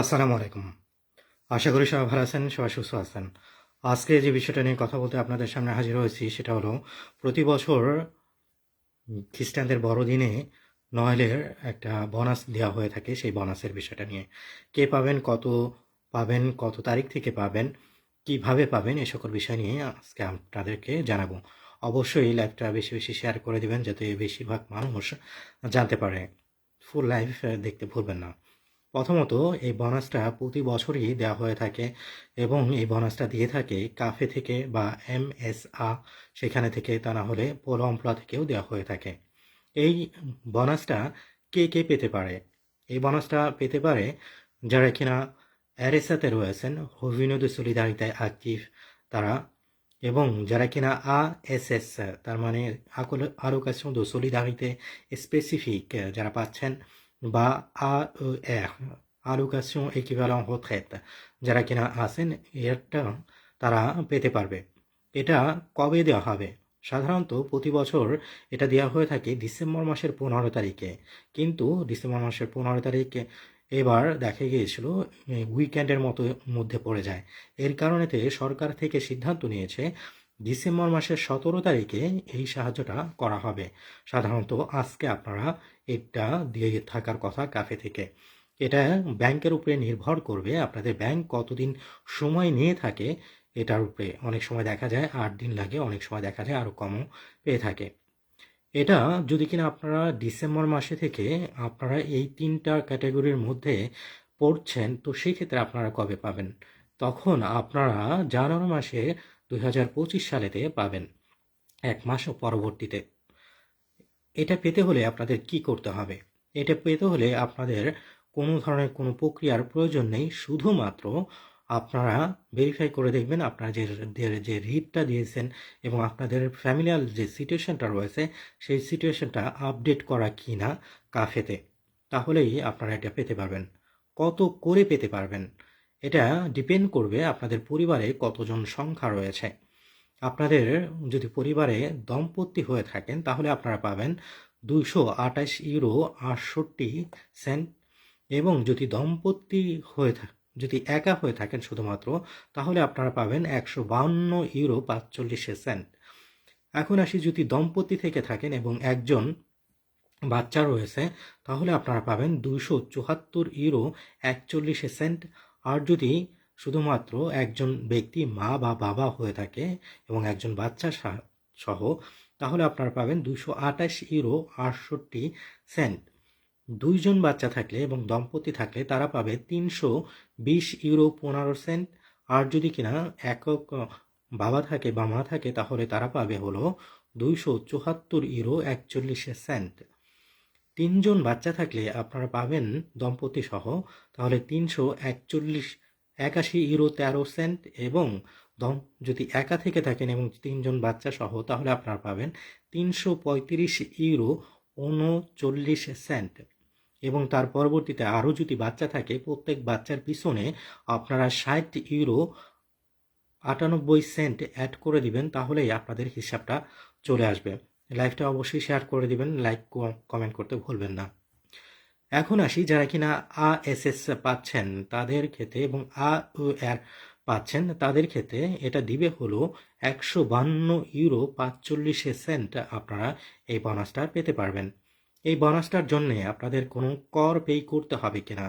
আসসালামু আলাইকুম আশা করি সবাই ভালো আছেন, সবাই সুস্থ আছেন। আজকে যে বিষয়টা নিয়ে কথা বলতে আপনাদের সামনে হাজির হয়েছি সেটা হলো, প্রতি বছর খ্রিস্টানদের বড়দিনে নয়েলের একটা বোনাস দেওয়া হয়ে থাকে সেই বোনাসের বিষয়টা নিয়ে। কে পাবেন, কত পাবেন, কত তারিখ থেকে পাবেন, কীভাবে পাবেন, এ সকল বিষয় নিয়ে আজকে আপনাদেরকে জানাব। অবশ্যই লাইভটা বেশি বেশি শেয়ার করে দিবেন, যাতে বেশিরভাগ মানুষ জানতে পারে। ফুল লাইভ দেখতে ভুলবেন না। প্রথমত, এই বোনাসটা প্রতি বছরই দেওয়া হয়ে থাকে এবং এই বোনাসটা দিয়ে থাকে কাফে থেকে বা এম এস আ, সেখানে থেকে তা না হলে পোলম্পলা থেকেও দেওয়া হয়ে থাকে। এই বোনাসটা কে কে পেতে পারে? এই বোনাসটা পেতে পারে যারা কিনা অ্যারেসাতে রয়েছেন হোভিনো de সলিদারিতায় অ্যাক্টিভ তারা এবং যারা কিনা আ এস এস তার মানে আলোকাশন de সলিদারিতে স্পেসিফিক যারা পাচ্ছেন বা AER allocation équivalent retraite যারা কিনা আছেন এটা তারা পেতে পারবে। এটা কবে দেওয়া হবে? সাধারণত প্রতি বছর এটা দেওয়া হয়ে থাকে ডিসেম্বর মাসের পনেরো তারিখে। কিন্তু ডিসেম্বর মাসের পনেরো তারিখে এবার দেখা গিয়েছিল উইকেন্ডের মতো, মধ্যে পড়ে যায়। এর কারণেতে সরকার থেকে সিদ্ধান্ত নিয়েছে ডিসেম্বর মাসের সতেরো তারিখে এই সাহায্যটা করা হবে। সাধারণত আজকে আপনারা এটা দিয়ে থাকার কথা কাফে থেকে। এটা ব্যাংকের উপরে নির্ভর করবে আপনাদের ব্যাংক কতদিন সময় নিয়ে থাকে এটার উপরে। অনেক সময় দেখা যায় আট দিন লাগে, অনেক সময় দেখা যায় আরও কমও পেয়ে থাকে। এটা যদি কিনা আপনারা ডিসেম্বর মাসে থেকে আপনারা এই তিনটা ক্যাটাগরির মধ্যে পড়ছেন, তো সেই ক্ষেত্রে আপনারা কবে পাবেন? তখন আপনারা জানুয়ারি মাসে দুই হাজার পঁচিশ সালেতে পাবেন। এক মাসও পরবর্তীতে। এটা পেতে হলে আপনাদের কি করতে হবে? এটা পেতে হলে আপনাদের কোনো ধরনের কোনো প্রক্রিয়ার প্রয়োজন নেই। শুধুমাত্র আপনারা ভেরিফাই করে দেখবেন আপনারা যে যে রিটটা দিয়েছেন এবং আপনাদের ফ্যামিলিয়াল যে সিচুয়েশনটা রয়েছে, সেই সিচুয়েশনটা আপডেট করা কি না কাফেতে। তাহলেই আপনারা এটা পেতে পারবেন। কত করে পেতে পারবেন? এটা ডিপেন্ড করবে আপনাদের পরিবারে কতজন সংখ্যা রয়েছে। আপনাদের যদি পরিবারে দম্পতি হয়ে থাকেন, তাহলে আপনারা পাবেন দুইশো আঠাশ ইউরো আটষট্টি সেন্ট। এবং যদি দম্পতি হয়ে থাকে যদি একা হয়ে থাকেন শুধুমাত্র, তাহলে আপনারা পাবেন একশো বাউন্ন ইউরো পাঁচচল্লিশ সেন্ট। এখন আসি যদি দম্পতি থেকে থাকেন এবং একজন বাচ্চা রয়েছে, তাহলে আপনারা পাবেন দুইশো চুয়াত্তর ইউরো একচল্লিশ সেন্ট। আর যদি শুধুমাত্র একজন ব্যক্তি মা বা বাবা হয়ে থাকে এবং একজন বাচ্চা সহ, তাহলে আপনারা পাবেন দুশো আঠাশ ইউরো আটষট্টি সেন্ট। দুইজন বাচ্চা থাকলে এবং দম্পতি থাকলে তারা পাবে তিনশো বিশ ইউরো পনেরো সেন্ট। আর যদি কিনা একক বাবা থাকে বা মা থাকে, তাহলে তারা পাবে হলো দুইশো চুয়াত্তর ইউরো একচল্লিশ সেন্ট। তিনজন বাচ্চা থাকলে আপনারা পাবেন দম্পতি সহ তাহলে তিনশো একচল্লিশ, একাশি ইউরো তেরো সেন্ট এবং দম, যদি একা থেকে থাকেন এবং তিনজন বাচ্চা সহ, তাহলে আপনারা পাবেন তিনশো পঁয়ত্রিশ ইউরো উনচল্লিশ সেন্ট। এবং তার পরবর্তীতে আরও যদি বাচ্চা থাকে, প্রত্যেক বাচ্চার পিছনে আপনারা ষাট ইউরো আটানব্বই সেন্ট অ্যাড করে দিবেন, তাহলেই আপনাদের হিসাবটা চলে আসবে। লাইভটা অবশ্যই শেয়ার করে দিবেন লাইক কমেন্ট করতে ভুলবেন না। এখন আসি, যারা কিনা আ এস এস পাচ্ছেন, তাদের ক্ষেত্রে এবং আ আর পাচ্ছেন, তাদের ক্ষেত্রে এটা দিবে হলো একশো বান্ন ইউরো পাঁচচল্লিশ সেন্ট আপনারা এই বোনাসটা পেতে পারবেন। এই বোনাসটার জন্যে আপনাদের কোনো কর পে করতে হবে কিনা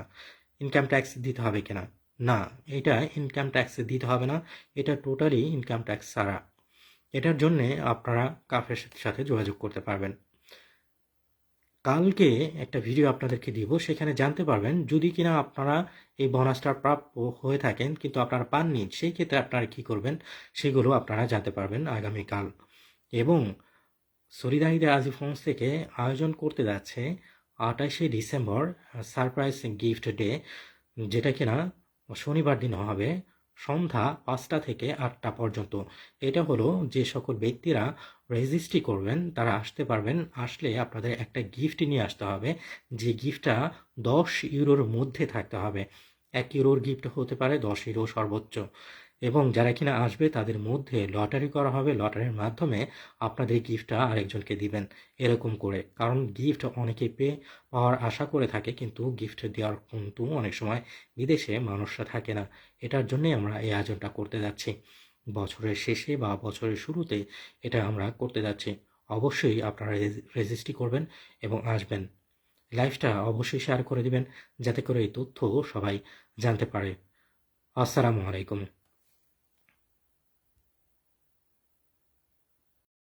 ইনকাম ট্যাক্স দিতে হবে কিনা? না, এটা ইনকাম ট্যাক্স দিতে হবে না, এটা টোটালি ইনকাম ট্যাক্স ছাড়া। এটার জন্যে আপনারা কাফের সাথে যোগাযোগ করতে পারবেন। কালকে একটা ভিডিও আপনাদেরকে দিব, সেখানে জানতে পারবেন যদি কিনা আপনারা এই বোনাসটা প্রাপ্য হয়ে থাকেন, কিন্তু আপনারা পাননি, সেই ক্ষেত্রে আপনারা কি করবেন, সেগুলো আপনারা জানতে পারবেন আগামীকাল। এবং সরিদাহিদে আজি ফোন্স থেকে আয়োজন করতে যাচ্ছে আঠাশে ডিসেম্বর সারপ্রাইজ গিফট ডে, যেটা কিনা শনিবার দিন হবে। সন্ধ্যা পাঁচটা থেকে আটটা পর্যন্ত। এটা হলো যে সকল ব্যক্তিরা রেজিস্ট্রি করবেন, তারা আসতে পারবেন, আসলে আপনাদের একটা গিফট নিয়ে আসতে হবে। যে গিফটটা দশ ইউরোর মধ্যে থাকতে হবে। এক ইউরোর গিফট হতে পারে দশ ইউরো সর্বোচ্চ। এবং যারা কিনা আসবে তাদের মধ্যে লটারি করা হবে। লটারির মাধ্যমে আপনাদের গিফটটা আরেকজনকে দিবেন এরকম করে। কারণ গিফট অনেকে পেয়ে পাওয়ার আশা করে থাকে কিন্তু গিফট দেওয়ার কিন্তু অনেক সময় বিদেশে মানুষরা থাকে না। এটার জন্যই আমরা এই আয়োজনটা করতে যাচ্ছি। বছরের শেষে বা বছরের শুরুতে এটা আমরা করতে যাচ্ছি। অবশ্যই আপনারা রেজিস্ট্রি করবেন এবং আসবেন। লাইফটা অবশ্যই শেয়ার করে দিবেন যাতে করে এই তথ্য সবাই জানতে পারে। আসসালামু আলাইকুম।